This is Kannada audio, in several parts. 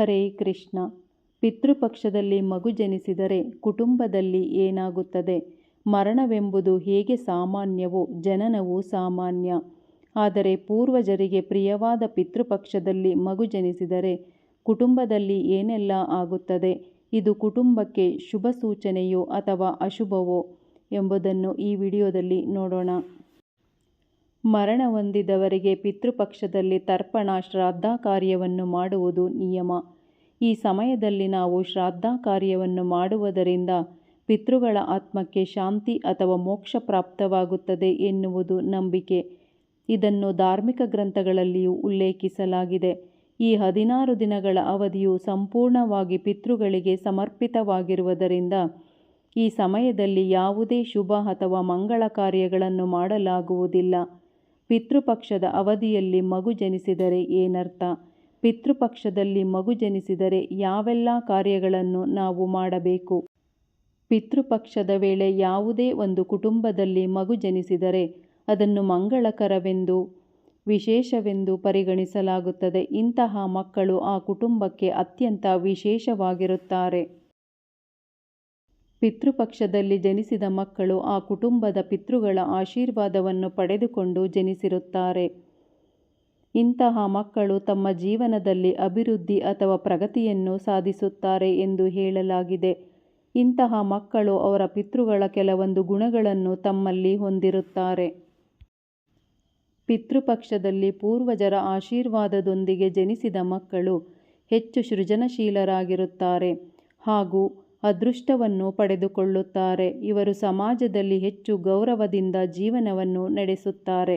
ಹರೇ ಕೃಷ್ಣ. ಪಿತೃಪಕ್ಷದಲ್ಲಿ ಮಗು ಜನಿಸಿದರೆ ಕುಟುಂಬದಲ್ಲಿ ಏನಾಗುತ್ತದೆ? ಮರಣವೆಂಬುದು ಹೇಗೆ ಸಾಮಾನ್ಯವೋ ಜನನವೂ ಸಾಮಾನ್ಯ. ಆದರೆ ಪೂರ್ವಜರಿಗೆ ಪ್ರಿಯವಾದ ಪಿತೃಪಕ್ಷದಲ್ಲಿ ಮಗು ಜನಿಸಿದರೆ ಕುಟುಂಬದಲ್ಲಿ ಏನೆಲ್ಲ ಆಗುತ್ತದೆ? ಇದು ಕುಟುಂಬಕ್ಕೆ ಶುಭ ಸೂಚನೆಯೋ ಅಥವಾ ಅಶುಭವೋ ಎಂಬುದನ್ನು ಈ ವಿಡಿಯೋದಲ್ಲಿ ನೋಡೋಣ. ಮರಣ ಹೊಂದಿದವರಿಗೆ ಪಿತೃಪಕ್ಷದಲ್ಲಿ ತರ್ಪಣ ಶ್ರಾದ್ದ ಕಾರ್ಯವನ್ನು ಮಾಡುವುದು ನಿಯಮ. ಈ ಸಮಯದಲ್ಲಿ ನಾವು ಶ್ರಾದ್ದ ಕಾರ್ಯವನ್ನು ಮಾಡುವುದರಿಂದ ಪಿತೃಗಳ ಆತ್ಮಕ್ಕೆ ಶಾಂತಿ ಅಥವಾ ಮೋಕ್ಷ ಪ್ರಾಪ್ತವಾಗುತ್ತದೆ ಎನ್ನುವುದು ನಂಬಿಕೆ. ಇದನ್ನು ಧಾರ್ಮಿಕ ಗ್ರಂಥಗಳಲ್ಲಿಯೂ ಉಲ್ಲೇಖಿಸಲಾಗಿದೆ. ಈ ಹದಿನಾರು ದಿನಗಳ ಅವಧಿಯು ಸಂಪೂರ್ಣವಾಗಿ ಪಿತೃಗಳಿಗೆ ಸಮರ್ಪಿತವಾಗಿರುವುದರಿಂದ ಈ ಸಮಯದಲ್ಲಿ ಯಾವುದೇ ಶುಭ ಅಥವಾ ಮಂಗಳ ಕಾರ್ಯಗಳನ್ನು ಮಾಡಲಾಗುವುದಿಲ್ಲ. ಪಿತೃಪಕ್ಷದ ಅವಧಿಯಲ್ಲಿ ಮಗು ಜನಿಸಿದರೆ ಏನರ್ಥ? ಪಿತೃಪಕ್ಷದಲ್ಲಿ ಮಗು ಜನಿಸಿದರೆ ಯಾವೆಲ್ಲ ಕಾರ್ಯಗಳನ್ನು ನಾವು ಮಾಡಬೇಕು? ಪಿತೃಪಕ್ಷದ ವೇಳೆ ಯಾವುದೇ ಒಂದು ಕುಟುಂಬದಲ್ಲಿ ಮಗು ಜನಿಸಿದರೆ ಅದನ್ನು ಮಂಗಳಕರವೆಂದು, ವಿಶೇಷವೆಂದು ಪರಿಗಣಿಸಲಾಗುತ್ತದೆ. ಇಂತಹ ಮಕ್ಕಳು ಆ ಕುಟುಂಬಕ್ಕೆ ಅತ್ಯಂತ ವಿಶೇಷವಾಗಿರುತ್ತಾರೆ. ಪಿತೃಪಕ್ಷದಲ್ಲಿ ಜನಿಸಿದ ಮಕ್ಕಳು ಆ ಕುಟುಂಬದ ಪಿತೃಗಳ ಆಶೀರ್ವಾದವನ್ನು ಪಡೆದುಕೊಂಡು ಜನಿಸಿರುತ್ತಾರೆ. ಇಂತಹ ಮಕ್ಕಳು ತಮ್ಮ ಜೀವನದಲ್ಲಿ ಅಭಿವೃದ್ಧಿ ಅಥವಾ ಪ್ರಗತಿಯನ್ನು ಸಾಧಿಸುತ್ತಾರೆ ಎಂದು ಹೇಳಲಾಗಿದೆ. ಇಂತಹ ಮಕ್ಕಳು ಅವರ ಪಿತೃಗಳ ಕೆಲವೊಂದು ಗುಣಗಳನ್ನು ತಮ್ಮಲ್ಲಿ ಹೊಂದಿರುತ್ತಾರೆ. ಪಿತೃಪಕ್ಷದಲ್ಲಿ ಪೂರ್ವಜರ ಆಶೀರ್ವಾದದೊಂದಿಗೆ ಜನಿಸಿದ ಮಕ್ಕಳು ಹೆಚ್ಚು ಸೃಜನಶೀಲರಾಗಿರುತ್ತಾರೆ ಹಾಗೂ ಅದೃಷ್ಟವನ್ನು ಪಡೆದುಕೊಳ್ಳುತ್ತಾರೆ. ಇವರು ಸಮಾಜದಲ್ಲಿ ಹೆಚ್ಚು ಗೌರವದಿಂದ ಜೀವನವನ್ನು ನಡೆಸುತ್ತಾರೆ.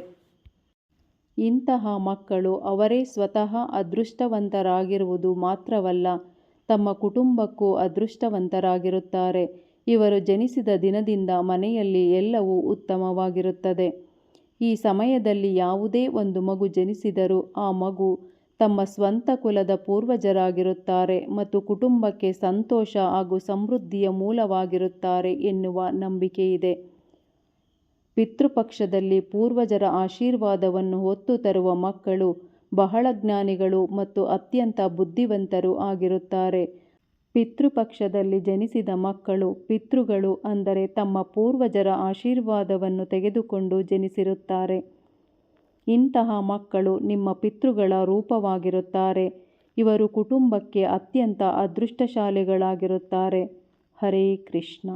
ಇಂತಹ ಮಕ್ಕಳು ಅವರೇ ಸ್ವತಃ ಅದೃಷ್ಟವಂತರಾಗಿರುವುದು ಮಾತ್ರವಲ್ಲ, ತಮ್ಮ ಕುಟುಂಬಕ್ಕೂ ಅದೃಷ್ಟವಂತರಾಗಿರುತ್ತಾರೆ. ಇವರು ಜನಿಸಿದ ದಿನದಿಂದ ಮನೆಯಲ್ಲಿ ಎಲ್ಲವೂ ಉತ್ತಮವಾಗಿರುತ್ತದೆ. ಈ ಸಮಯದಲ್ಲಿ ಯಾವುದೇ ಒಂದು ಮಗು ಜನಿಸಿದರೂ ಆ ಮಗು ತಮ್ಮ ಸ್ವಂತ ಕುಲದ ಪೂರ್ವಜರಾಗಿರುತ್ತಾರೆ ಮತ್ತು ಕುಟುಂಬಕ್ಕೆ ಸಂತೋಷ ಹಾಗೂ ಸಮೃದ್ಧಿಯ ಮೂಲವಾಗಿರುತ್ತಾರೆ ಎನ್ನುವ ನಂಬಿಕೆಯಿದೆ. ಪಿತೃಪಕ್ಷದಲ್ಲಿ ಪೂರ್ವಜರ ಆಶೀರ್ವಾದವನ್ನು ಹೊತ್ತು ತರುವ ಮಕ್ಕಳು, ಬಹಳ ಜ್ಞಾನಿಗಳು ಮತ್ತು ಅತ್ಯಂತ ಬುದ್ಧಿವಂತರು ಆಗಿರುತ್ತಾರೆ. ಪಿತೃಪಕ್ಷದಲ್ಲಿ ಜನಿಸಿದ ಮಕ್ಕಳು, ಪಿತೃಗಳು ಅಂದರೆ ತಮ್ಮ ಪೂರ್ವಜರ ಆಶೀರ್ವಾದವನ್ನು ತೆಗೆದುಕೊಂಡು ಜನಿಸಿರುತ್ತಾರೆ. ಇಂತಹ ಮಕ್ಕಳು ನಿಮ್ಮ ಪಿತೃಗಳ ರೂಪವಾಗಿರುತ್ತಾರೆ. ಇವರು ಕುಟುಂಬಕ್ಕೆ ಅತ್ಯಂತ ಅದೃಷ್ಟಶಾಲಿಗಳಾಗಿರುತ್ತಾರೆ. ಹರೇ ಕೃಷ್ಣ.